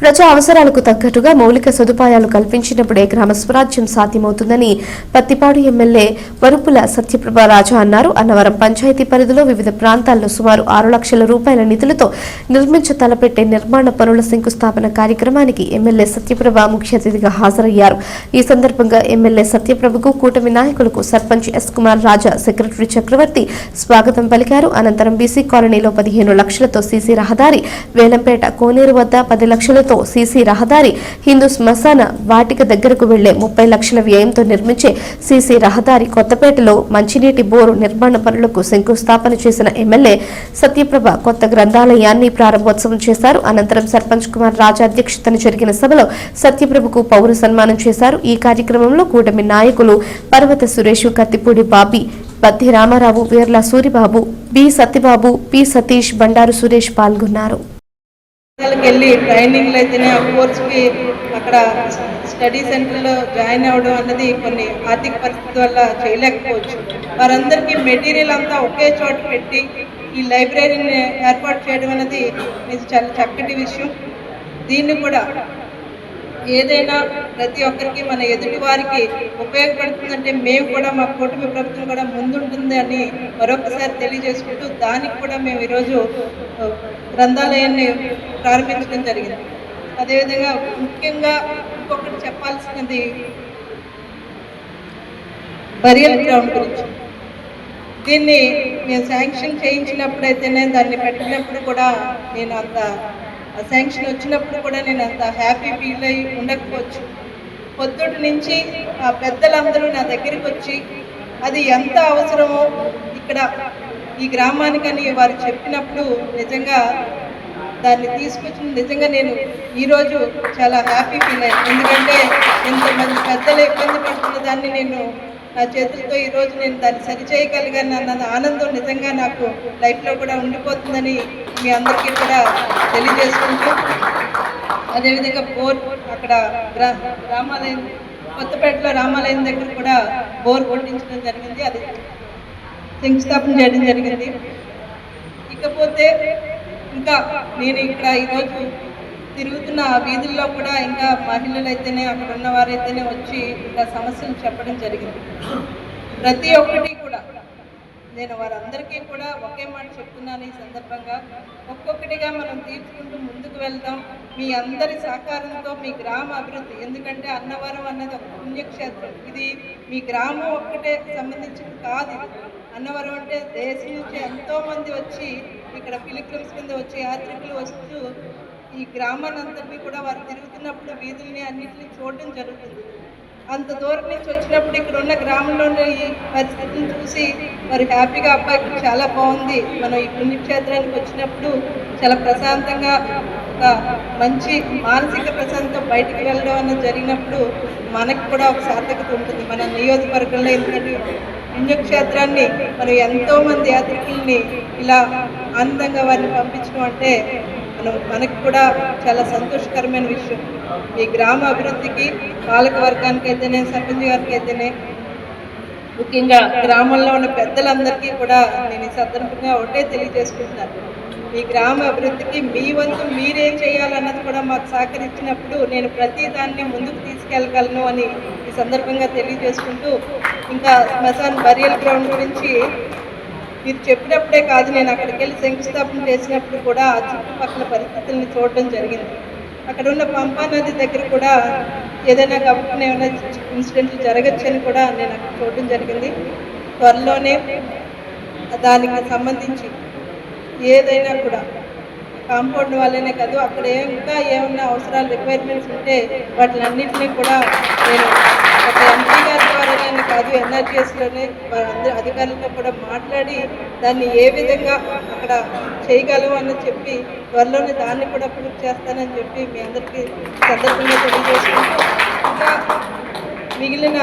ప్రజా అవసరాలకు తగ్గట్టుగా మౌలిక సదుపాయాలు కల్పించినప్పుడే గ్రామ స్వరాజ్యం సాధ్యమవుతుందని పత్తిపాడు ఎమ్మెల్యే వరుపుల సత్యప్రభ రాజా అన్నారు. అన్నవరం పంచాయతీ పరిధిలో వివిధ ప్రాంతాల్లో సుమారు ఆరు లక్షల రూపాయల నిధులతో నిర్మించ తలపెట్టే నిర్మాణ పనుల శంకుస్థాపన కార్యక్రమానికి ఎమ్మెల్యే సత్యప్రభ ముఖ్య అతిథిగా హాజరయ్యారు. ఈ సందర్భంగా ఎమ్మెల్యే సత్యప్రభకు కూటమి నాయకులకు సర్పంచ్ ఎస్ కుమార్ రాజా సెక్రటరీ చక్రవర్తి స్వాగతం పలికారు. అనంతరం బీసీ కాలనీలో పదిహేను లక్షలతో సీసీ రహదారి వేలంపేట కోనేరు వద్ద పది లక్షలు నిధులతో సీసీ రహదారి హిందూ శ్మశాన వాటిక దగ్గరకు వెళ్ళే ముప్పై లక్షల వ్యయంతో నిర్మించే సీసీ రహదారి కొత్తపేటలో మంచినీటి బోరు నిర్మాణ పనులకు శంకుస్థాపన చేసిన ఎమ్మెల్యే సత్యప్రభ కొత్త గ్రంథాలయాన్ని ప్రారంభోత్సవం చేశారు. అనంతరం సర్పంచ్ కుమార్ రాజా అధ్యక్షతన జరిగిన సభలో సత్యప్రభకు పౌర సన్మానం చేశారు. ఈ కార్యక్రమంలో కూటమి నాయకులు పర్వత సురేష్ కత్తిపూడి బాబీ బత్తి రామారావు వీర్ల సూరిబాబు బి సత్యబాబు పి సతీష్ బండారు సురేష్ పాల్గొన్నారు. వెళ్ళి ట్రైనింగ్లు అయితేనే ఆ కోర్స్కి అక్కడ స్టడీ సెంటర్లో జాయిన్ అవ్వడం అన్నది కొన్ని ఆర్థిక పరిస్థితి వల్ల చేయలేకపోవచ్చు. వారందరికీ మెటీరియల్ అంతా ఒకే చోట పెట్టి ఈ లైబ్రరీని ఏర్పాటు చేయడం అనేది ఇది చాలా చక్కటి విషయం. దీన్ని కూడా ఏదైనా ప్రతి ఒక్కరికి మన ఎదుటి వారికి ఉపయోగపడుతుందంటే మేము కూడా మా కూటమి ప్రభుత్వం కూడా ముందుంటుంది అని మరొకసారి తెలియజేసుకుంటూ దానికి కూడా మేము ఈరోజు గ్రంథాలయాన్ని ప్రారంభించడం జరిగింది. అదేవిధంగా ముఖ్యంగా ఇంకొకటి చెప్పాల్సినది బరియల్ గ్రౌండ్ గురించి. దీన్ని నేను శాంక్షన్ చేయించినప్పుడైతేనే దాన్ని పెట్టినప్పుడు కూడా నేను అంత శాంక్షన్ వచ్చినప్పుడు కూడా నేను అంత హ్యాపీ ఫీల్ అయి ఉండకపోవచ్చు. పొద్దుటి నుంచి ఆ పెద్దలందరూ నా దగ్గరికి వచ్చి అది ఎంత అవసరమో ఇక్కడ ఈ గ్రామానికని వారు చెప్పినప్పుడు నిజంగా దాన్ని తీసుకొచ్చిన నిజంగా నేను ఈరోజు చాలా హ్యాపీ ఫీల్ అయ్యాను. ఎందుకంటే ఇంతమంది పెద్దలు ఇబ్బంది పడుతున్న దాన్ని నేను నా చేతులతో ఈరోజు నేను దాన్ని సరిచేయగలిగాను అన్న ఆనందం నిజంగా నాకు లైఫ్లో కూడా ఉండిపోతుందని మీ అందరికీ కూడా తెలియజేసుకుంటూ అదేవిధంగా బోర్ అక్కడ గ్రా రామాలయం కొత్తపేటలో రామాలయం దగ్గర కూడా బోర్ కొట్టించడం జరిగింది. అది శంకుస్థాపన చేయడం జరిగింది. ఇకపోతే ఇంకా నేను ఇక్కడ ఈరోజు తిరుగుతున్న వీధుల్లో కూడా ఇంకా మహిళలు అయితేనే అక్కడ ఉన్న వారైతేనే వచ్చి ఇంకా సమస్యలు చెప్పడం జరిగింది. ప్రతి ఒక్కటి కూడా నేను వారందరికీ కూడా ఒకే మాట చెప్తున్నాను ఈ సందర్భంగా. ఒక్కొక్కటిగా మనం తీర్చుకుంటూ ముందుకు వెళ్దాం. మీ అందరి సహకారంతో మీ గ్రామ అభివృద్ధి ఎందుకంటే అన్నవరం అన్నది ఒక పుణ్యక్షేత్రం. ఇది మీ గ్రామం ఒక్కటే సంబంధించింది కాదు అన్నవరం అంటే దేశం నుంచి ఎంతోమంది వచ్చి ఇక్కడ పిలిగ్రిమ్స్ కింద వచ్చి యాత్రికులు వస్తూ ఈ గ్రామాన్ని అంతటినీ కూడా వారు తిరుగుతున్నప్పుడు వీధుల్ని అన్నింటినీ చూడడం జరుగుతుంది. అంత దూరం నుంచి వచ్చినప్పుడు ఇక్కడ ఉన్న గ్రామంలోని ఈ పరిస్థితిని చూసి వారు హ్యాపీగా అబ్బాయికి చాలా బాగుంది. మనం ఈ పుణ్యక్షేత్రానికి వచ్చినప్పుడు చాలా ప్రశాంతంగా ఒక మంచి మానసిక ప్రశాంతం బయటికి వెళ్ళడం అన్నది జరిగినప్పుడు మనకు కూడా ఒక సార్థకత ఉంటుంది. మన నియోజకవర్గంలో ఎందుకంటే పుణ్యక్షేత్రాన్ని మనం ఎంతోమంది యాత్రికుల్ని ఇలా ఆనందంగా వారిని పంపించడం అంటే మనం మనకు కూడా చాలా సంతోషకరమైన విషయం. ఈ గ్రామ అభివృద్ధికి పాలక వర్గానికి అయితేనే సర్పంచ్ గారికి అయితేనే ముఖ్యంగా గ్రామంలో ఉన్న పెద్దలందరికీ కూడా నేను ఈ సందర్భంగా ఒకటే తెలియజేసుకుంటున్నాను. ఈ గ్రామ అభివృద్ధికి మీ వంతు మీరేం చేయాలన్నది కూడా మాకు సహకరించినప్పుడు నేను ప్రతి దాన్ని ముందుకు తీసుకెళ్ళగలను అని ఈ సందర్భంగా తెలియజేసుకుంటూ ఇంకా శ్మశాన్ బరియల్ గ్రౌండ్ గురించి మీరు చెప్పినప్పుడే కాదు నేను అక్కడికి వెళ్ళి శంకుస్థాపన చేసినప్పుడు కూడా ఆ చుట్టుపక్కల పరిస్థితుల్ని చూడడం జరిగింది. అక్కడ ఉన్న పంపా నది దగ్గర కూడా ఏదైనా గబుక్కున ఏమైనా ఇన్సిడెంట్లు జరగచ్చని కూడా నేను అక్కడ చూడడం జరిగింది. త్వరలోనే దానికి సంబంధించి ఏదైనా కూడా కాంపౌండ్ వాళ్ళనే కాదు అక్కడ ఇంకా ఏమన్నా అవసరాలు రిక్వైర్మెంట్స్ ఉంటే వాటిలన్నింటినీ కూడా నేను ఒక ఎంపీ గారి కాదు ఎన్ఆర్జీఎస్లోనే వారందరి అధికారులతో కూడా మాట్లాడి దాన్ని ఏ విధంగా అక్కడ చేయగలము అని చెప్పి త్వరలోనే దాన్ని కూడా పూర్తి చేస్తానని చెప్పి మీ అందరికీ సందర్భంగా తెలియజేస్తున్నాం ఇంకా మిగిలిన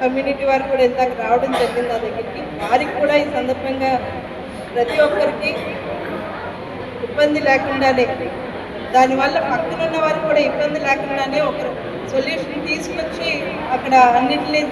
కమ్యూనిటీ వారు కూడా ఇందాక రావడం జరిగింది నా దగ్గరికి. వారికి కూడా ఈ సందర్భంగా ప్రతి ఒక్కరికి ఇబ్బంది లేకుండానే దానివల్ల పక్కనున్న వారికి కూడా ఇబ్బంది లేకుండానే ఒకరు సొల్యూషన్ తీసుకొచ్చి అక్కడ అన్నింటినీ